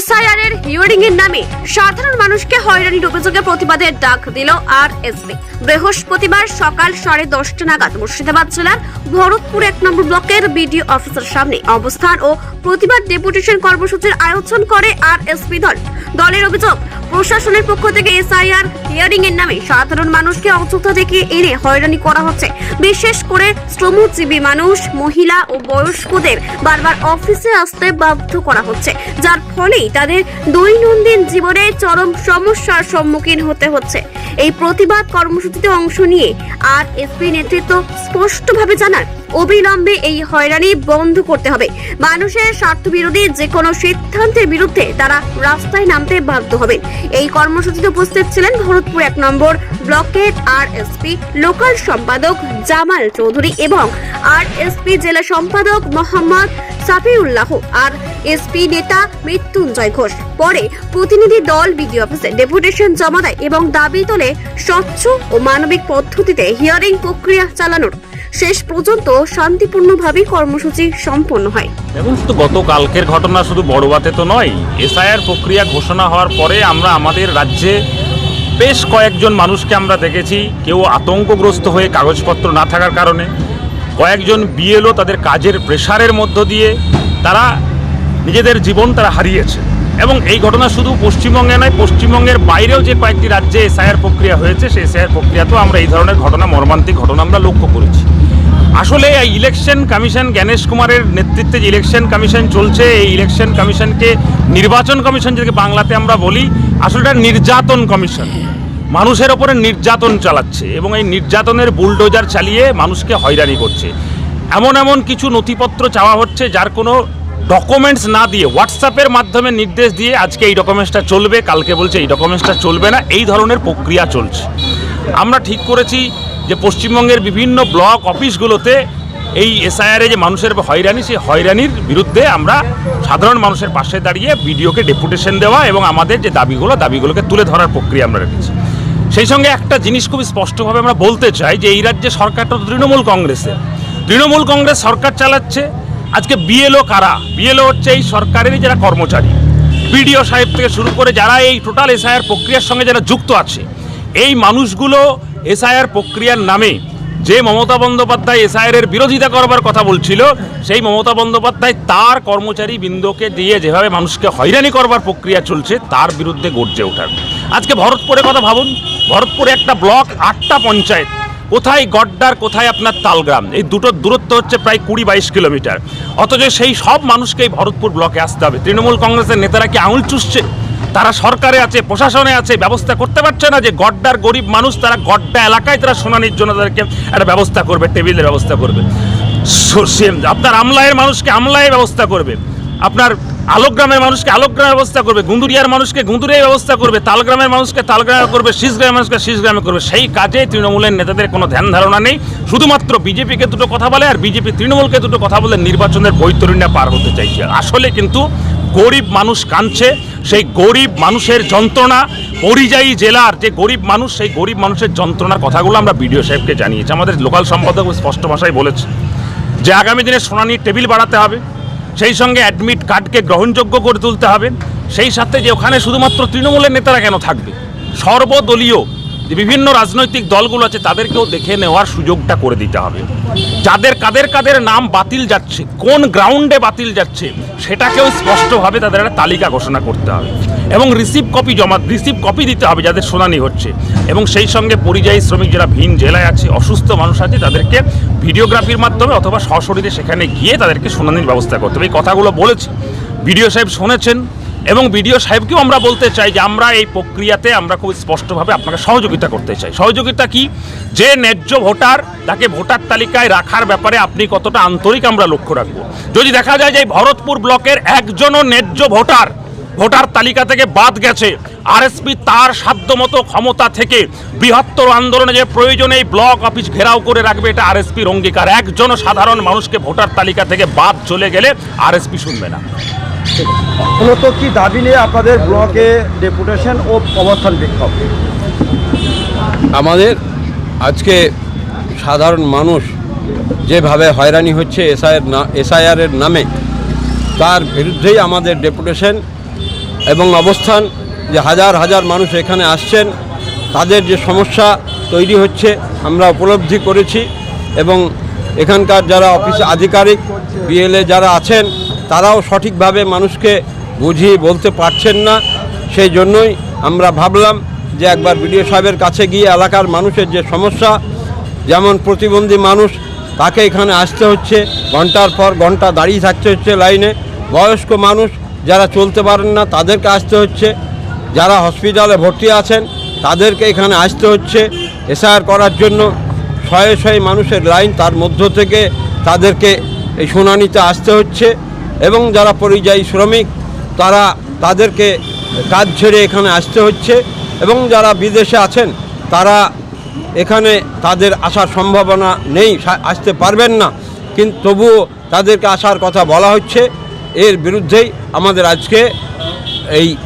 SIR hearing এর নামে সাধারণ মানুষকে হয়রানির অভিযোগে প্রতিবাদের ডাক দিল আর এসবি বৃহস্পতিবার সকাল সাড়ে দশটা নাগাদ মুর্শিদাবাদ জেলার ভরতপুর এক নম্বর ব্লকের বিডিও অফিসের সামনে অবস্থান ও প্রতিবাদ ডেপুটেশন কর্মসূচির আয়োজন করে আর এসপি দল। দলের অভিযোগ, প্রশাসনের পক্ষ থেকে এসআইআর হিয়ারিং এর নামে সাধারণ মানুষকে অযথা ডেকে এনে হয়রানি করা হচ্ছে। বিশেষ করে শ্রমজীবী মানুষ, মহিলা ও বয়স্কদের বারবার অফিসে আসতে বাধ্য করা হচ্ছে, যার ফলেই তাদের দৈনন্দিন জীবনে চরম সমস্যার সম্মুখীন হতে হচ্ছে। এই প্রতিবাদ কর্মসূচিতে অংশ নিয়ে আর এসপি নেতৃত্ব স্পষ্টভাবে জানান অবিলম্বে এই হয়রানি বন্ধ করতে হবে। মানুষের স্বার্থবিরোধী যে কোনো সিদ্ধান্তের বিরুদ্ধে তারা রাস্তায় নামতে বাধ্য হবেন এই কর্মসূচিতে উপস্থিত ছিলেন ভরতপুর এক নম্বর ব্লকের আর এসপি লোকাল সম্পাদক জামাল চৌধুরী এবং আর এসপি জেলা সম্পাদক মোহাম্মদ সাফিউল্লাহ আর এসপি নেতা মৃত্যুঞ্জয় ঘোষ। পরে প্রতিনিধি দল বিডিও অফিসে ডেপুটেশন জমা দেয় এবং দাবি তোলে স্বচ্ছ ও মানবিক পদ্ধতিতে হিয়ারিং প্রক্রিয়া চালানোর শেষ পর্যন্ত শান্তিপূর্ণভাবে কর্মসূচি সম্পন্ন হয়। দেখুন, শুধু গতকালকের ঘটনা শুধু বড়বাতে তো নয়, এসআইআর প্রক্রিয়া ঘোষণা হওয়ার পরে আমরা আমাদের রাজ্যে বেশ কয়েকজন মানুষকে আমরা দেখেছি, কেউ আতঙ্কগ্রস্ত হয়ে কাগজপত্র না থাকার কারণে, কয়েকজন বিএলও তাদের কাজের প্রেশারের মধ্য দিয়ে তারা নিজেদের জীবন তারা হারিয়েছে। এবং এই ঘটনা শুধু পশ্চিমবঙ্গে নয়, পশ্চিমবঙ্গের বাইরেও যে কয়েকটি রাজ্যে এসআইআর প্রক্রিয়া হয়েছে, সেই এসআইআর প্রক্রিয়াতেও আমরা এই ধরনের ঘটনা, মর্মান্তিক ঘটনা আমরা লক্ষ্য করেছি। আসলে এই ইলেকশন কমিশন জ্ঞানেশ কুমারের নেতৃত্বে যে ইলেকশন কমিশন চলছে, এই ইলেকশন কমিশনকে নির্বাচন কমিশন যেটাকে বাংলাতে আমরা বলি, আসলে এটা নির্যাতন কমিশন মানুষের ওপরে নির্যাতন চালাচ্ছে এবং এই নির্যাতনের বুলডোজার চালিয়ে মানুষকে হয়রানি করছে। এমন এমন কিছু নথিপত্র চাওয়া হচ্ছে যার কোনো ডকুমেন্টস না দিয়ে হোয়াটসঅ্যাপের মাধ্যমে নির্দেশ দিয়ে আজকে এই ডকুমেন্টসটা চলবে, কালকে বলছে এই ডকুমেন্টসটা চলবে না, এই ধরনের প্রক্রিয়া চলছে। আমরা ঠিক করেছি যে পশ্চিমবঙ্গের বিভিন্ন ব্লক, অফিসগুলোতে এই এসআইআরে যে মানুষের হয়রানি, সেই হয়রানির বিরুদ্ধে আমরা সাধারণ মানুষের পাশে দাঁড়িয়ে বিডিওকে ডেপুটেশন দেওয়া এবং আমাদের যে দাবিগুলো, দাবিগুলোকে তুলে ধরার প্রক্রিয়া আমরা রেখেছি। সেই সঙ্গে একটা জিনিস খুবই স্পষ্টভাবে আমরা বলতে চাই যে, এই রাজ্যে সরকারটা তৃণমূল কংগ্রেসের। তৃণমূল কংগ্রেস সরকার চালাচ্ছে। আজকে বিএলও কারা? বিএলও হচ্ছে এই সরকারেরই যারা কর্মচারী। বিডিও সাহেব থেকে শুরু করে যারা এই টোটাল এসআইআর প্রক্রিয়ার সঙ্গে যারা যুক্ত আছে, এই মানুষগুলো এসআইআর প্রক্রিয়ার নামে যে মমতা বন্দ্যোপাধ্যায় এসআইআর এর বিরোধিতা করবার কথা বলছিল, সেই মমতা বন্দ্যোপাধ্যায় তার কর্মচারী বৃন্দকে দিয়ে যেভাবে মানুষকে হয়রানি করবার প্রক্রিয়া চলছে, তার বিরুদ্ধে গর্জে ওঠার। আজকে ভরতপুরে কথা ভাবুন, ভরতপুরে একটা ব্লক, আটটা পঞ্চায়েত। কোথায় গড্ডার, কোথায় আপনার তালগ্রাম? এই দুটোর দূরত্ব হচ্ছে প্রায় কুড়ি বাইশ কিলোমিটার। অথচ সেই সব মানুষকে এই ভরতপুর ব্লকে আসতে হবে। তৃণমূল কংগ্রেসের নেতারা কি আঙুল চুষছে? তারা সরকারে আছে, প্রশাসনে আছে, ব্যবস্থা করতে পারছে না যে গড্ডার গরিব মানুষ, তারা গড্ডা এলাকায় তারা শুনানির জন্য তাদেরকে একটা ব্যবস্থা করবে, টেবিলের ব্যবস্থা করবে। আপনার আমলায়ের মানুষকে আমলায় ব্যবস্থা করবে, আপনার আলোকগ্রামের মানুষকে আলোকগ্রামের ব্যবস্থা করবে গুন্দুরিয়ার মানুষকে গুন্দুরিয়ার ব্যবস্থা করবে, তালগ্রামের মানুষকে তালগ্রামে করবে শীষগ্রামের মানুষকে শীষগ্রামে করবে, সেই কাজে তৃণমূলের নেতাদের কোনো ধ্যান ধারণা নেই। শুধুমাত্র বিজেপিকে দুটো কথা বলে আর বিজেপি তৃণমূলকে দুটো কথা বলে নির্বাচনের বৈতরণীটা পার হতে চাইছে। আসলে কিন্তু গরিব মানুষ কাঁদছে, সেই গরিব মানুষের যন্ত্রণা পরিযায়ী জেলার যে গরিব মানুষ, সেই গরিব মানুষের যন্ত্রণার কথাগুলো আমরা বিডিও সাহেবকে জানিয়েছি। আমাদের লোকাল সম্পাদক স্পষ্ট ভাষায় বলেছে যে আগামী দিনে শুনানির টেবিল বাড়াতে হবে, সেই সঙ্গে অ্যাডমিট কার্ডকে গ্রহণযোগ্য করে তুলতে হবে, সেই সাথে যে ওখানে শুধুমাত্র তৃণমূলের নেতারা কেন থাকবে? সর্বদলীয় যে বিভিন্ন রাজনৈতিক দলগুলো আছে, তাদেরকেও দেখে নেওয়ার সুযোগটা করে দিতে হবে। যাদের কাদের কাদের নাম বাতিল যাচ্ছে, কোন গ্রাউন্ডে বাতিল যাচ্ছে, সেটাকেও স্পষ্টভাবে তাদের একটা তালিকা ঘোষণা করতে হবে। এবং রিসিভ কপি জমা রিসিভ কপি দিতে হবে যাদের শুনানি হচ্ছে। এবং সেই সঙ্গে পরিযায়ী শ্রমিক যারা ভিন জেলায় আছে, অসুস্থ মানুষ আছে, তাদেরকে ভিডিওগ্রাফির মাধ্যমে অথবা সশরীরে সেখানে গিয়ে তাদেরকে শুনানির ব্যবস্থা করতে হবে। এই কথাগুলো বলেছি। বিডিও সাহেব শুনেছেন এবং বিডিও সাহেবকেও আমরা বলতে চাই যে আমরা এই প্রক্রিয়াতে আমরা খুব স্পষ্টভাবে আপনাকে সহযোগিতা করতে চাই। সহযোগিতা কি? যে ন্যায্য ভোটার, তাকে ভোটার তালিকায় রাখার ব্যাপারে আপনি কতটা আন্তরিক আমরা লক্ষ্য রাখব। যদি দেখা যায় যে ভরতপুর ব্লকের একজনও ন্যায্য ভোটার ভোটার তালিকা থেকে বাদ গেছে। আরএসপি তার সাধ্যমতো ক্ষমতা থেকে বৃহত্তর আন্দোলনে যে প্রয়োজনে এই ব্লক অফিস ঘেরাও করে রাখবে এটা আরএসপির অঙ্গীকার। একজনও সাধারণ মানুষকে ভোটার তালিকা থেকে বাদ চলে গেলে আরএসপি শুনবে না। মূলত কি দাবি নিয়ে আপনাদের ব্লকে ডেপুটেশন ও অবস্থান বিক্ষোভ? আমাদের আজকে সাধারণ মানুষ যেভাবে হয়রানি হচ্ছে এসআইয়ের না এসআইআরের নামে তার বিরুদ্ধেই আমাদের ডেপুটেশন এবং অবস্থান যে হাজার হাজার মানুষ এখানে আসছেন, তাদের যে সমস্যা তৈরি হচ্ছে, আমরা উপলব্ধি করেছি এবং এখানকার যারা অফিস আধিকারিক বিএলএ যারা আছেন, তারাও সঠিকভাবে মানুষকে বুঝিয়ে বলতে পারছেন না। সেই জন্যই আমরা ভাবলাম যে একবার বিডিও সাহেবের কাছে গিয়ে এলাকার মানুষের যে সমস্যা, যেমন প্রতিবন্ধী মানুষ, তাকে এখানে আসতে হচ্ছে। ঘণ্টার পর ঘণ্টা দাঁড়িয়ে থাকতে হচ্ছে লাইনে। বয়স্ক মানুষ যারা চলতে পারেন না, তাদেরকে আসতে হচ্ছে। যারা হসপিটালে ভর্তি আছেন, তাদেরকে এখানে আসতে হচ্ছে। এসআর করার জন্য শয়ে শয়ে মানুষের লাইন তার মধ্য থেকে তাদেরকে এই শুনানিতে আসতে হচ্ছে এবং যারা পরিযায়ী শ্রমিক, তারা তাদেরকে কাজ ছেড়ে এখানে আসতে হচ্ছে এবং যারা বিদেশে আছেন, তারা এখানে তাদের আসার সম্ভাবনা নেই আসতে পারবেন না। কিন্তু তবুও তাদেরকে আসার কথা বলা হচ্ছে। এর বিরুদ্ধেই আমাদের আজকে এই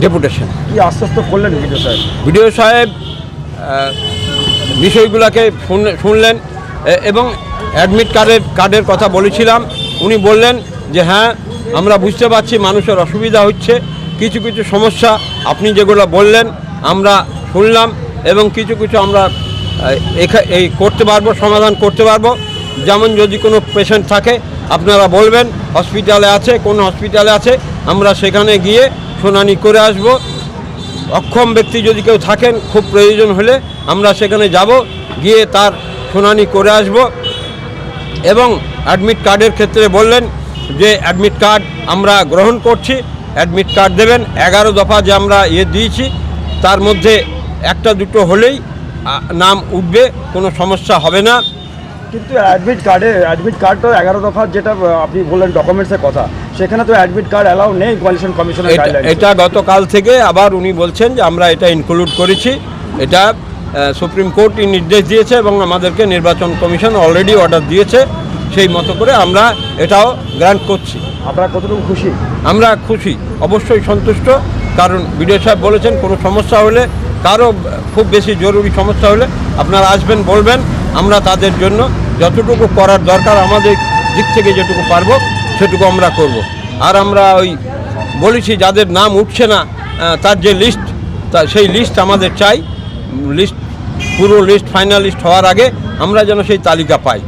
ডেপুটেশন। কি আশ্বস্ত করলেন বিডিও সাহেব? বিডিও সাহেব বিষয়গুলোকে শুন- শুনলেন এবং অ্যাডমিট কার্ডের কার্ডের কথা বলেছিলাম। উনি বললেন যে হ্যাঁ আমরা বুঝতে পারছি মানুষের অসুবিধা হচ্ছে। কিছু কিছু সমস্যা আপনি যেগুলো বললেন আমরা শুনলাম এবং কিছু কিছু আমরা এই করতে পারব সমাধান করতে পারব। যেমন যদি কোনো পেশেন্ট থাকে আপনারা বলবেন হসপিটালে আছে, কোন হসপিটালে আছে? আমরা সেখানে গিয়ে শুনানি করে আসব। অক্ষম ব্যক্তি যদি কেউ থাকেন, খুব প্রয়োজন হলে আমরা সেখানে যাব, গিয়ে তার শুনানি করে আসব। এবং অ্যাডমিট কার্ডের ক্ষেত্রে বললেন যে অ্যাডমিট কার্ড আমরা গ্রহণ করছি। অ্যাডমিট কার্ড দেবেন। এগারো দফা যে আমরা ইয়ে দিয়েছি, তার মধ্যে একটা দুটো হলেই নাম উঠবে, কোনো সমস্যা হবে না। কিন্তু অ্যাডমিট কার্ডে অ্যাডমিট কার্ড তো এগারো দফা যেটা আপনি বললেন ডকুমেন্টসের কথা। সেখানে তো অ্যাডমিট কার্ড অ্যালাউ নেই কোয়ালিশন কমিশনের এটা- গতকাল থেকে আবার উনি বলছেন যে আমরা এটা ইনক্লুড করেছি। এটা সুপ্রিম কোর্ট নির্দেশ দিয়েছে এবং আমাদেরকে নির্বাচন কমিশন অলরেডি অর্ডার দিয়েছে। সেই মতো করে আমরা এটাও গ্রান্ট করছি। আপনারা কতটুকু খুশি? আমরা খুশি অবশ্যই সন্তুষ্ট। কারণ বিডিও সাহেব বলেছেন কোনো সমস্যা হলে কারও খুব বেশি জরুরি সমস্যা হলে আপনারা আসবেন বলবেন। আমরা তাদের জন্য যতটুকু করার দরকার আমাদের দিক থেকে যেটুকু পারব, সেটুকু আমরা করব। আর আমরা ওই বলেছি যাদের নাম উঠছে না তার যে লিস্ট তা সেই লিস্ট আমাদের চাই লিস্ট পুরো লিস্ট ফাইনালিস্ট হওয়ার আগে আমরা যেন সেই তালিকা পাই